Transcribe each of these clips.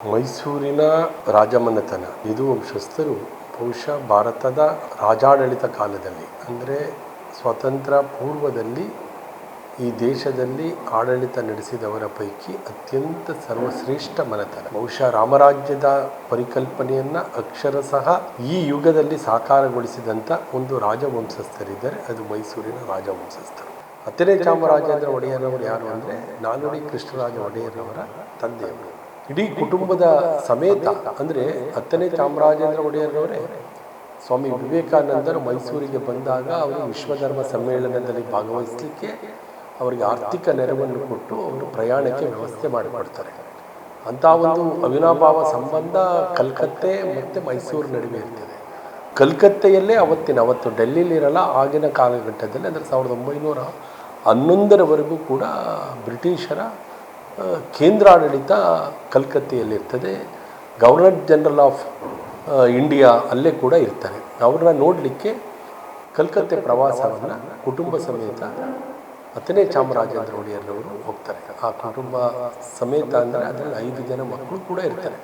ಮೈಸೂರಿನ ರಾಜಮನೆತನ. ಇದು ವಂಶಸ್ಥರು ಬಹುಶಃ ಭಾರತದ ರಾಜಾಡಳಿತ ಕಾಲದಲ್ಲಿ, ಅಂದರೆ ಸ್ವತಂತ್ರ ಪೂರ್ವದಲ್ಲಿ ಈ ದೇಶದಲ್ಲಿ ಆಡಳಿತ ನಡೆಸಿದವರ ಪೈಕಿ ಅತ್ಯಂತ ಸರ್ವಶ್ರೇಷ್ಠ ಮನೆತನ. ಬಹುಶಃ ರಾಮರಾಜ್ಯದ ಪರಿಕಲ್ಪನೆಯನ್ನು ಅಕ್ಷರಶಃ ಈ ಯುಗದಲ್ಲಿ ಸಾಕಾರಗೊಳಿಸಿದಂಥ ಒಂದು ರಾಜವಂಶಸ್ಥರಿದ್ದಾರೆ. ಅದು ಮೈಸೂರಿನ ರಾಜವಂಶಸ್ಥರು. ಅತ್ತನೇ ಚಾಮರಾಜೇಂದ್ರ ಒಡೆಯರವರು ಯಾರು ಅಂದರೆ ನಾಲ್ವಡಿ ಕೃಷ್ಣರಾಜ ಒಡೆಯರವರ ತಂದೆಯವರು. ಇಡೀ ಕುಟುಂಬದ ಸಮೇತ, ಅಂದರೆ ಹತ್ತನೇ ಚಾಮರಾಜೇಂದ್ರ ಒಡೆಯರವರೇ ಸ್ವಾಮಿ ವಿವೇಕಾನಂದರು ಮೈಸೂರಿಗೆ ಬಂದಾಗ ಅವರು ವಿಶ್ವಧರ್ಮ ಸಮ್ಮೇಳನದಲ್ಲಿ ಭಾಗವಹಿಸಲಿಕ್ಕೆ ಅವರಿಗೆ ಆರ್ಥಿಕ ನೆರವನ್ನು ಕೊಟ್ಟು ಅವರು ಪ್ರಯಾಣಕ್ಕೆ ವ್ಯವಸ್ಥೆ ಮಾಡಿಕೊಡ್ತಾರೆ. ಅಂಥ ಒಂದು ಅವಿನಾಭಾವ ಸಂಬಂಧ ಕಲ್ಕತ್ತೆ ಮತ್ತು ಮೈಸೂರು ನಡುವೆ ಇರ್ತದೆ. ಕಲ್ಕತ್ತೆಯಲ್ಲೇ ಅವತ್ತಿನ, ಅವತ್ತು ಡೆಲ್ಲಿಲಿರಲ್ಲ ಆಗಿನ ಕಾಲಘಟ್ಟದಲ್ಲಿ ಅಂದರೆ ಸಾವಿರದ ಒಂಬೈನೂರ ಹನ್ನೊಂದರವರೆಗೂ ಕೂಡ ಬ್ರಿಟಿಷರ ಕೇಂದ್ರಾಡಳಿತ ಕಲ್ಕತ್ತೆಯಲ್ಲಿರ್ತದೆ. ಗವರ್ನರ್ ಜನರಲ್ ಆಫ್ ಇಂಡಿಯಾ ಅಲ್ಲೇ ಕೂಡ ಇರ್ತಾರೆ. ಅವ್ರನ್ನ ನೋಡಲಿಕ್ಕೆ ಕಲ್ಕತ್ತೆ ಪ್ರವಾಸವನ್ನು ಕುಟುಂಬ ಸಮೇತ ಹತ್ತನೇ ಚಾಮರಾಜೇಂದ್ರ ಒಡೆಯರ್ನವರು ಹೋಗ್ತಾರೆ. ಆ ಕುಟುಂಬ ಸಮೇತ ಅಂದರೆ ಅದರಲ್ಲಿ ಐದು ಜನ ಮಕ್ಕಳು ಕೂಡ ಇರ್ತಾರೆ.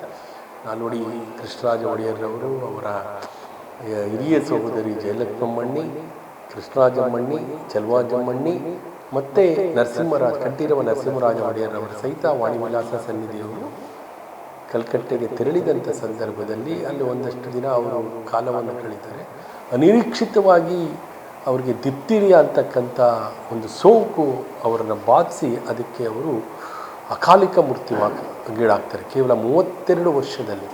ನಾನು ನೋಡಿ ಕೃಷ್ಣರಾಜ ಒಡೆಯರ್ರವರು ಅವರ ಹಿರಿಯ ಸಹೋದರಿ ಜಯಲಕ್ಷ್ಮಮ್ಮಣ್ಣಿ, ಕೃಷ್ಣರಾಜಮ್ಮಣ್ಣಿ, ಚೆಲುವಾಜಮ್ಮಣ್ಣಿ ಮತ್ತು ನರಸಿಂಹರಾಜ, ಕಂಠೀರವ ನರಸಿಂಹರಾಜ ಒಡೆಯರವರ ಸಹಿತ ವಾಣಿವಿಲಾಸ ಸನ್ನಿಧಿಯವರು ಕಲ್ಕಟ್ಟೆಗೆ ತೆರಳಿದಂಥ ಸಂದರ್ಭದಲ್ಲಿ ಅಲ್ಲಿ ಒಂದಷ್ಟು ದಿನ ಅವರು ಕಾಲವನ್ನು ಕಳೀತಾರೆ ಅನಿರೀಕ್ಷಿತವಾಗಿ ಅವರಿಗೆ ದಿಪ್ತಿರಿಯ ಅಂತಕ್ಕಂಥ ಒಂದು ಸೋಂಕು ಅವರನ್ನು ಬಾಧಿಸಿ ಅದಕ್ಕೆ ಅವರು ಅಕಾಲಿಕ ಮೃತ್ಯುವಾಗೀಡಾಗ್ತಾರೆ ಕೇವಲ ಮೂವತ್ತೆರಡು ವರ್ಷದಲ್ಲಿ.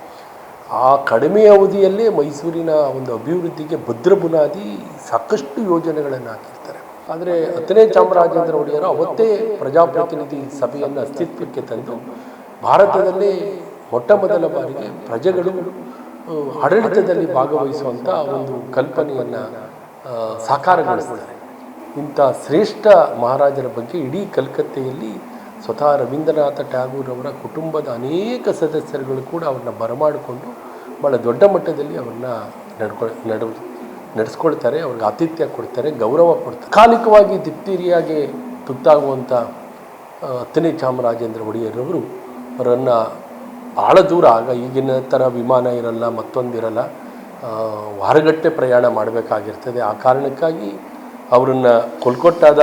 ಆ ಕಡಿಮೆ ಅವಧಿಯಲ್ಲೇ ಮೈಸೂರಿನ ಒಂದು ಅಭಿವೃದ್ಧಿಗೆ ಭದ್ರ ಬುನಾದಿ ಸಾಕಷ್ಟು ಯೋಜನೆಗಳನ್ನು ಹಾಕಿರ್ತಾರೆ. ಆದರೆ ಹತ್ತನೇ ಚಾಮರಾಜೇಂದ್ರ ಒಡೆಯರು ಅವತ್ತೇ ಪ್ರಜಾಪ್ರತಿನಿಧಿ ಸಭೆಯನ್ನು ಅಸ್ತಿತ್ವಕ್ಕೆ ತಂದು ಭಾರತದಲ್ಲೇ ಮೊಟ್ಟ ಮೊದಲ ಬಾರಿಗೆ ಪ್ರಜೆಗಳು ಆಡಳಿತದಲ್ಲಿ ಭಾಗವಹಿಸುವಂಥ ಒಂದು ಕಲ್ಪನೆಯನ್ನು ಸಾಕಾರಗೊಳಿಸ್ತಾರೆ ಇಂಥ ಶ್ರೇಷ್ಠ ಮಹಾರಾಜರ ಬಗ್ಗೆ ಇಡೀ ಕಲ್ಕತ್ತೆಯಲ್ಲಿ ಸ್ವತಃ ರವೀಂದ್ರನಾಥ ಟ್ಯಾಗೂರ್ ಅವರ ಕುಟುಂಬದ ಅನೇಕ ಸದಸ್ಯರುಗಳು ಕೂಡ ಅವ್ರನ್ನ ಬರಮಾಡಿಕೊಂಡು ಭಾಳ ದೊಡ್ಡ ಮಟ್ಟದಲ್ಲಿ ಅವ್ರನ್ನ ನಡ್ಕೊ ನಡ ನಡೆಸ್ಕೊಳ್ತಾರೆ, ಅವ್ರಿಗೆ ಆತಿಥ್ಯ ಕೊಡ್ತಾರೆ, ಗೌರವ ಕೊಡ್ತಾರೆ. ಕಾಲಿಕವಾಗಿ ದಿಪ್ತೀರಿಯಾಗಿ ತುತ್ತಾಗುವಂಥ ಅತ್ತನಿ ಚಾಮರಾಜೇಂದ್ರ ಒಡೆಯರವರು ಅವರನ್ನು ಭಾಳ ದೂರ, ಆಗ ಈಗಿನ ಥರ ವಿಮಾನ ಇರಲ್ಲ ಮತ್ತೊಂದಿರಲ್ಲ ವಾರಗಟ್ಟೆ ಪ್ರಯಾಣ ಮಾಡಬೇಕಾಗಿರ್ತದೆ. ಆ ಕಾರಣಕ್ಕಾಗಿ ಅವರನ್ನು ಕೋಲ್ಕತ್ತಾದ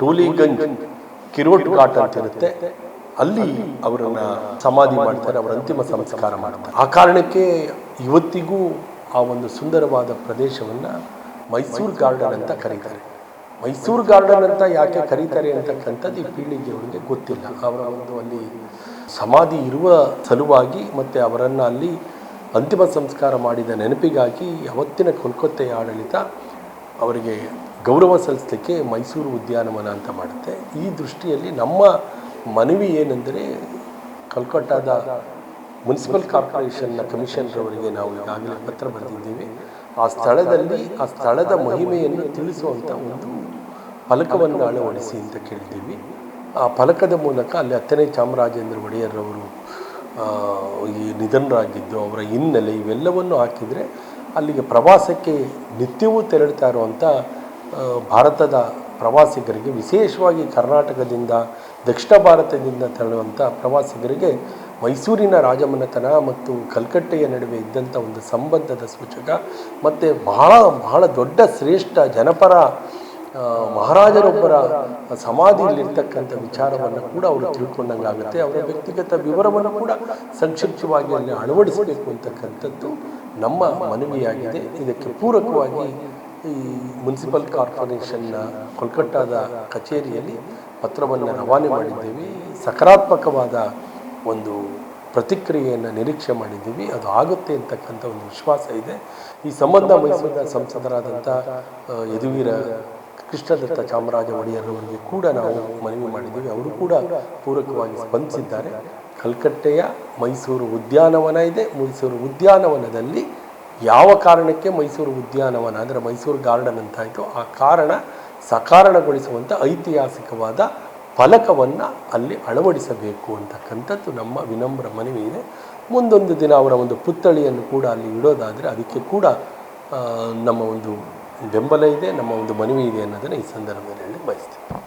ಟೂಲಿಗಂಜ್ ಕಿರೋಟ್ ಘಾಟ್ ಅಂತ ಇರುತ್ತೆ. ಅಲ್ಲಿ ಅವರನ್ನು ಸಮಾಧಿ ಮಾಡ್ತಾರೆ, ಅವರ ಅಂತಿಮ ಸಂಸ್ಕಾರ ಮಾಡ್ತಾರೆ. ಆ ಕಾರಣಕ್ಕೆ ಇವತ್ತಿಗೂ ಆ ಒಂದು ಸುಂದರವಾದ ಪ್ರದೇಶವನ್ನು ಮೈಸೂರು ಗಾರ್ಡನ್ ಅಂತ ಕರೀತಾರೆ. ಮೈಸೂರು ಗಾರ್ಡನ್ ಅಂತ ಯಾಕೆ ಕರೀತಾರೆ ಅಂತಕ್ಕಂಥದ್ದು ಈ ಪೀಳಿಗೆಯವರಿಗೆ ಗೊತ್ತಿಲ್ಲ. ಅವರ ಒಂದು ಅಲ್ಲಿ ಸಮಾಧಿ ಇರುವ ಸಲುವಾಗಿ ಮತ್ತು ಅವರನ್ನು ಅಲ್ಲಿ ಅಂತಿಮ ಸಂಸ್ಕಾರ ಮಾಡಿದ ನೆನಪಿಗಾಗಿ ಯಾವತ್ತಿನ ಕೋಲ್ಕತ್ತೆಯ ಆಡಳಿತ ಅವರಿಗೆ ಗೌರವ ಸಲ್ಲಿಸಲಿಕ್ಕೆ ಮೈಸೂರು ಉದ್ಯಾನವನ ಅಂತ ಮಾಡುತ್ತೆ. ಈ ದೃಷ್ಟಿಯಲ್ಲಿ ನಮ್ಮ ಮನವಿ ಏನೆಂದರೆ ಕಲ್ಕಟ್ಟಾದ ಮುನ್ಸಿಪಲ್ ಕಾರ್ಪೊರೇಷನ್ನ ಕಮಿಷನರವರಿಗೆ ನಾವು ಈಗಾಗಲೇ ಪತ್ರ ಬರೆದಿದ್ದೀವಿ. ಆ ಸ್ಥಳದಲ್ಲಿ, ಆ ಸ್ಥಳದ ಮಹಿಮೆಯನ್ನು ತಿಳಿಸುವಂಥ ಒಂದು ಫಲಕವನ್ನು ಅಳವಡಿಸಿ ಅಂತ ಕೇಳಿದ್ದೀವಿ. ಆ ಫಲಕದ ಮೂಲಕ ಅಲ್ಲಿ ಹತ್ತನೇ ಚಾಮರಾಜೇಂದ್ರ ಒಡೆಯರ್ರವರು ಈ ನಿಧನರಾಗಿದ್ದು, ಅವರ ಹಿನ್ನೆಲೆ ಇವೆಲ್ಲವನ್ನು ಹಾಕಿದರೆ ಅಲ್ಲಿಗೆ ಪ್ರವಾಸಕ್ಕೆ ನಿತ್ಯವೂ ತೆರಳ್ತಾ ಇರುವಂಥ ಭಾರತದ ಪ್ರವಾಸಿಗರಿಗೆ, ವಿಶೇಷವಾಗಿ ಕರ್ನಾಟಕದಿಂದ ದಕ್ಷಿಣ ಭಾರತದಿಂದ ತೆರಳುವಂಥ ಪ್ರವಾಸಿಗರಿಗೆ ಮೈಸೂರಿನ ರಾಜಮನೆತನ ಮತ್ತು ಕಲ್ಕಟ್ಟೆಯ ನಡುವೆ ಇದ್ದಂಥ ಒಂದು ಸಂಬಂಧದ ಸೂಚಕ ಮತ್ತು ಬಹಳ ಬಹಳ ದೊಡ್ಡ ಶ್ರೇಷ್ಠ ಜನಪರ ಮಹಾರಾಜರೊಬ್ಬರ ಸಮಾಧಿಯಲ್ಲಿರ್ತಕ್ಕಂಥ ವಿಚಾರವನ್ನು ಕೂಡ ಅವರು ತಿಳ್ಕೊಂಡಂಗಾಗುತ್ತೆ ಅವರ ವ್ಯಕ್ತಿಗತ ವಿವರವನ್ನು ಕೂಡ ಸಂಕ್ಷಿಪ್ತವಾಗಿ ಅಲ್ಲಿ ಅಳವಡಿಸಬೇಕು ಅಂತಕ್ಕಂಥದ್ದು ನಮ್ಮ ಮನವಿಯಾಗಿದೆ. ಇದಕ್ಕೆ ಪೂರಕವಾಗಿ ಈ ಮುನ್ಸಿಪಲ್ ಕಾರ್ಪೊರೇಷನ್ನ ಕೋಲ್ಕಟ್ಟಾದ ಕಚೇರಿಯಲ್ಲಿ ಪತ್ರವನ್ನು ರವಾನೆ ಮಾಡಿದ್ದೇವೆ. ಸಕಾರಾತ್ಮಕವಾದ ಒಂದು ಪ್ರತಿಕ್ರಿಯೆಯನ್ನು ನಿರೀಕ್ಷೆ ಮಾಡಿದ್ದೀವಿ. ಅದು ಆಗುತ್ತೆ ಅಂತಕ್ಕಂಥ ಒಂದು ವಿಶ್ವಾಸ ಇದೆ. ಈ ಸಂಬಂಧ ಮೈಸೂರಿನ ಸಂಸದರಾದಂಥ ಯದುವೀರ ಕೃಷ್ಣದತ್ತ ಚಾಮರಾಜ ಒಡೆಯರವರಿಗೆ ಕೂಡ ನಾವು ಮನವಿ ಮಾಡಿದ್ದೀವಿ. ಅವರು ಕೂಡ ಪೂರಕವಾಗಿ ಸ್ಪಂದಿಸಿದ್ದಾರೆ. ಕಲ್ಕಟ್ಟೆಯ ಮೈಸೂರು ಉದ್ಯಾನವನ ಇದೆ. ಮೈಸೂರು ಉದ್ಯಾನವನದಲ್ಲಿ ಯಾವ ಕಾರಣಕ್ಕೆ ಮೈಸೂರು ಉದ್ಯಾನವನ ಅಂದರೆ ಮೈಸೂರು ಗಾರ್ಡನ್ ಅಂತಾಯಿತು ಆ ಕಾರಣ ಸಕಾರಣಗೊಳಿಸುವಂಥ ಐತಿಹಾಸಿಕವಾದ ಫಲಕವನ್ನು ಅಲ್ಲಿ ಅಳವಡಿಸಬೇಕು ಅಂತಕ್ಕಂಥದ್ದು ನಮ್ಮ ವಿನಮ್ರ ಮನವಿ ಇದೆ. ಮುಂದೊಂದು ದಿನ ಅವರ ಒಂದು ಪುತ್ಥಳಿಯನ್ನು ಕೂಡ ಅಲ್ಲಿ ಇಡೋದಾದರೆ ಅದಕ್ಕೆ ಕೂಡ ನಮ್ಮ ಒಂದು ಬೆಂಬಲ ಇದೆ, ನಮ್ಮ ಒಂದು ಮನವಿ ಇದೆ ಅನ್ನೋದನ್ನು ಈ ಸಂದರ್ಭದಲ್ಲಿ ಹೇಳಿ ಬಯಸ್ತೀನಿ.